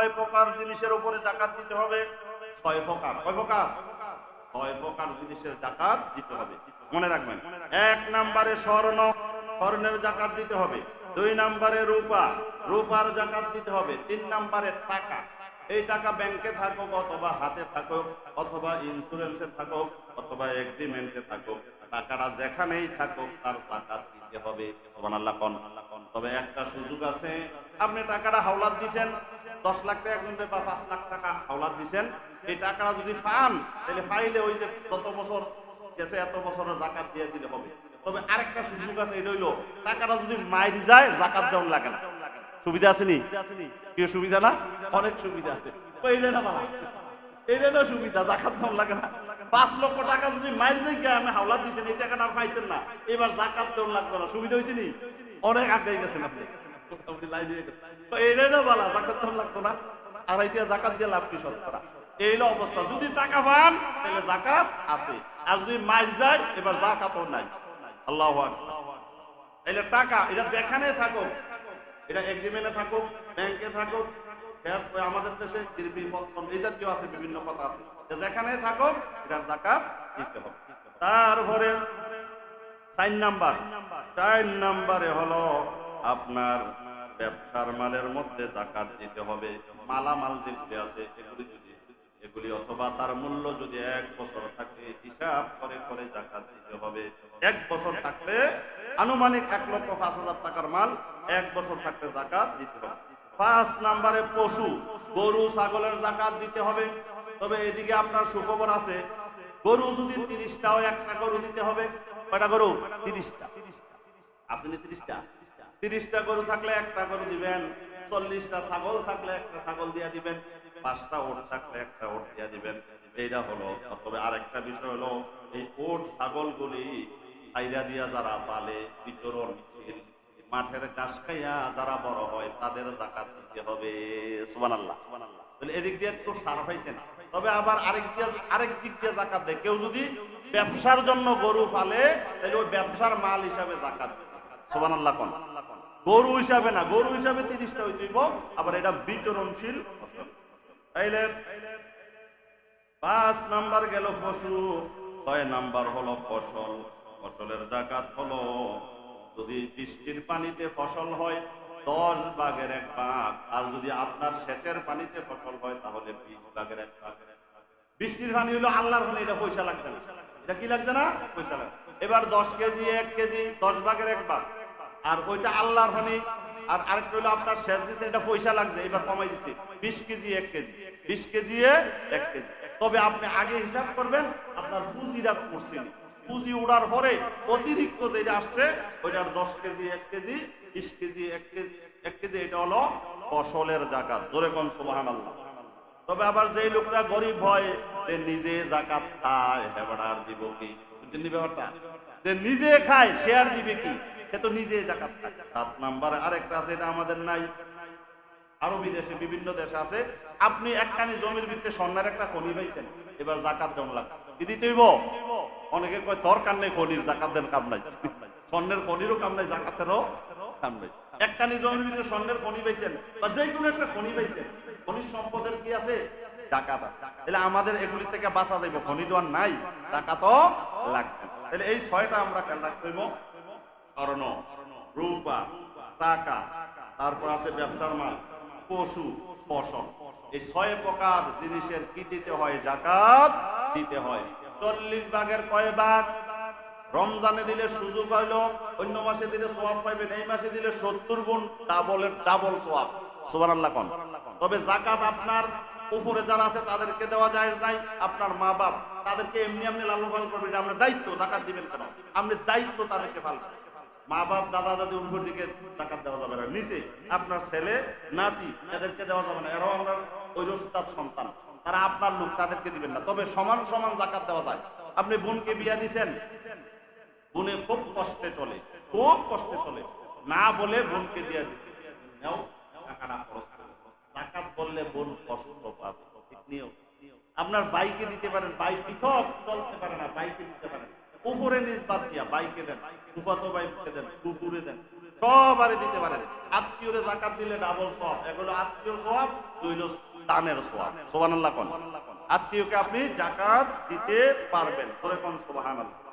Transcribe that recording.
কয় প্রকার জিনিসের উপরে জাকাত দিতে হবে। ছয় প্রকার। কয় প্রকার? ছয় প্রকার জিনিসের জাকাত দিতে হবে। মনে রাখবেন, এক নম্বরে স্বর্ণ, স্বর্ণের জাকাত দিতে হবে। দুই নম্বরে রূপা, রূপার জাকাত দিতে হবে। তিন নম্বরে টাকা। এই টাকা ব্যাংকে থাকুক অথবা হাতে থাকুক, অথবা ইন্স্যুরেন্সে থাকুক, অথবা এগ্রিমেন্টে থাকুক, টাকাটা যেখানেই থাকুক তার জাকাত দিতে হবে। সুবহানাল্লাহ, কোন? তবে একটা সুযোগ আছে। আপনি টাকাটা হাওলাত দিছেন, দশ লাখ টাকা একজন বা পাঁচ লাখ টাকা হাওলাত দিছেন, এই টাকাটা যদি পান, তাহলে পাইলে ওই যে কত বছর গেছে, এত বছরের জাকাত দিয়ে দিলে হবে। তবে আরেকটা সুযোগ আছে, এটা হইল, টাকাটা যদি মাইরি যায়, জাকাত দেওয়ার লাগে না। সুবিধা আছে নি? কি সুবিধা না? অনেক সুবিধা আছে। এইটা না বাবা। এইটা না সুবিধা, জাকাত দেওয়ার লাগে না। পাঁচ লক্ষ টাকা যদি মাইর যায় আমি হাওলাত দিচ্ছেন এই টাকাটা পাইতেন না। এবার জাকাত দেওয়ার লাগবে না। সুবিধা হয়েছে নি? অনেক আগে গেছেন। না। বলা জাকাত জাকাত দিয়ে লাভ কি অবস্থা। যদি টাকা পান, তাহলে জাকাত আছে। আর যদি মাইর যায়, এবার জাকাতও টাকা, এটা যেখানে থাকুক, এটা এগ্রিমেন্টে থাকুক ব্যাংকে থাকুক আমাদের দেশে এই আছে, বিভিন্ন কথা আছে। যেখানে থাকুক, এটা জাকাত দিতে হবে। তারপরে চার নাম্বার। চার নাম্বারে হলো আপনার ব্যবসার মালের মধ্যে জাকাত দিতে হবে, মালামাল যেগুলি আছে এগুলি যদি এগুলি অথবা তার মূল্য যদি এক বছর থাকে, হিসাব করে করে জাকাত দিতে হবে। এক বছর থাকলে আনুমানিক এক লক্ষ পাঁচ হাজার টাকার মাল এক বছর থাকলে জাকাত দিতে হবে। পাঁচ নাম্বারে পশু, গরু, ছাগলের জাকাত দিতে হবে। তবে এদিকে আপনার সুখবর আছে, গরু যদি তিরিশটাও একটা গরু দিতে হবে। কয়টা গরু? তিরিশটা। আসেনি তিরিশটা? তিরিশটা গরু থাকলে একটা গরু দিবেন চল্লিশটা ছাগল থাকলে একটা ছাগল দিয়া দিবেন পাঁচটা ওট থাকলে একটা ওট দিয়া দিবেন। এইটা হলো তবে আরেকটা বিষয় হলো এই ওট ছাগলগুলি সাইরা দিয়া যারা পালে বিতরণশীল মাঠের ঘাস খাইয়া যারা বড় হয়, তাদের জাকাত দিতে হবে। সুবহানাল্লাহ। তাহলে এদিক দিয়ে একটু সার পাইছেন তবে আবার আরেক দিয়ে, আরেক দিক দিয়ে জাকাত দেয়। কেউ যদি ব্যবসার জন্য গরু পালে, তাহলে ওই ব্যবসার মাল হিসাবে জাকাত সুবহানাল্লাহ কোন? গরু হিসাবে না। গরু হিসাবে তিরিশটা হইতেইব আবার এটা বিচরণশীল তাইলে পাঁচ নাম্বার গেল পশু ছয় নাম্বার হলো ফসল। ফসলের জাকাত হলো যদি বৃষ্টির পানিতে ফসল হয়, দশ ভাগের এক ভাগ আর যদি আপনার সেচের পানিতে ফসল হয়, তাহলে বিশ ভাগের এক ভাগ বৃষ্টির পানি হলো আল্লাহর পানি, এটা পয়সা লাগছে না। এটা কি লাগছে না? পয়সা লাগছে। এবার দশ কেজি, এক কেজি, দশ ভাগের এক ভাগ আর ওইটা আল্লাহর পানি। আর আরেকটা হলো আপনার শেষ দিতে, এটা পয়সা লাগছে। এবার কমাই দিচ্ছে বিশ কেজি, এক কেজি। বিশ কেজি, এক কেজি। তবে আপনি আগে হিসাব করবেন, আপনার পুঁজিটা করছেন পুঁজি উড়ার পরে অতিরিক্ত যেটা আসছে, ওইটার দশ কেজি, এক কেজি, বিশ কেজি, এক কেজি এক কেজি, এটা হলো ফসলের জাকাত। জোরে কোন সুবাহান আল্লাহ তবে আবার যে লোকরা গরিব হয়, সে নিজে জাকাত খায়, হেবাড়া আর দিব কি? ব্যাপারটা? যে নিজে খায় আর দিবে কি? সে তো নিজে জাকাত খায়। সাত নাম্বারে আরেকটা আছে, এটা আমাদের নাই। আরও বিদেশে বিভিন্ন দেশে আছে। আপনি একখানি জমির ভিতরে স্বর্ণের একটা খনি পাইছেন। এবার জাকাত দেওয়া লাগবে। হইব অনেকে কয়, দরকার নেই ফনির জাকাত দেন কাম নাই। স্বর্ণের খনিরও কাম নাই, জাকাতেরও কাম নাই। একখানি জমির ভিতরে স্বর্ণের খনি পাইছেন, বা যে কোনো একটা খনি পাইছেন খনিজ সম্পদের কি আছে? জাকাত আছে। তাহলে আমাদের এগুলি থেকে বাঁচা যাইব। খনি দেওয়ার নাই, জাকাতও লাগবে। তাহলে এই ছয়টা আমরা খেয়াল রাখতে হইব। স্বর্ণ, রূপা, টাকা, তারপর আছে ব্যবসার মাল, পশু, ফসল। এই ছয় প্রকার জিনিসের কি দিতে হয়? জাকাত দিতে হয়। চল্লিশ ভাগের কয় ভাগ? রমজানে দিলে সুযোগ হইল, অন্য মাসে দিলে সোয়াব পাইবেন, এই মাসে দিলে সত্তর গুণ ডাবলের ডাবল সোয়াব সোবান আল্লাহ কন। তবে জাকাত আপনার উপরে যারা আছে তাদেরকে দেওয়া যায় নাই, আপনার মা বাপ তাদেরকে এমনি এমনি লালন পালন করবেন আমরা দায়িত্ব। জাকাত দিবেন কেন? আপনি দায়িত্ব তাদেরকে পালন মা বাপ দাদা, দাদি উপর দিকে জাকাত দেওয়া যাবে না। নিচে আপনার ছেলে, নাতি এদেরকে দেওয়া যাবে না। এরাও আমরা ওই রস্তার সন্তান। তারা আপনার লোক, তাদেরকে দিবেন না। তবে সমান সমান জাকাত দেওয়া যায়। আপনি বোনকে বিয়া দিছেন? বোনে খুব কষ্টে চলে, খুব কষ্টে চলে। না বলে বোনকে দিয়ে দিতে। জাকাত বললে বোন কষ্ট পাবে। আপনার বাইকে দিতে পারেন বাইক পৃথক, চলতে পারে না বাইকে দিতে পারেন। উপরে নিজ বাদ দিয়া বাইকে দেন উপাত বাইকে দেন কুকুরে দেন, সবারে দিতে পারেন। আত্মীয়রে জাকাত দিলে ডাবল সব এগুলো আত্মীয় সব দুইল দানের সব সোহান আল্লাহ আত্মীয়কে আপনি জাকাত দিতে পারবেন। তোরে কোন সোহান আল্লাহ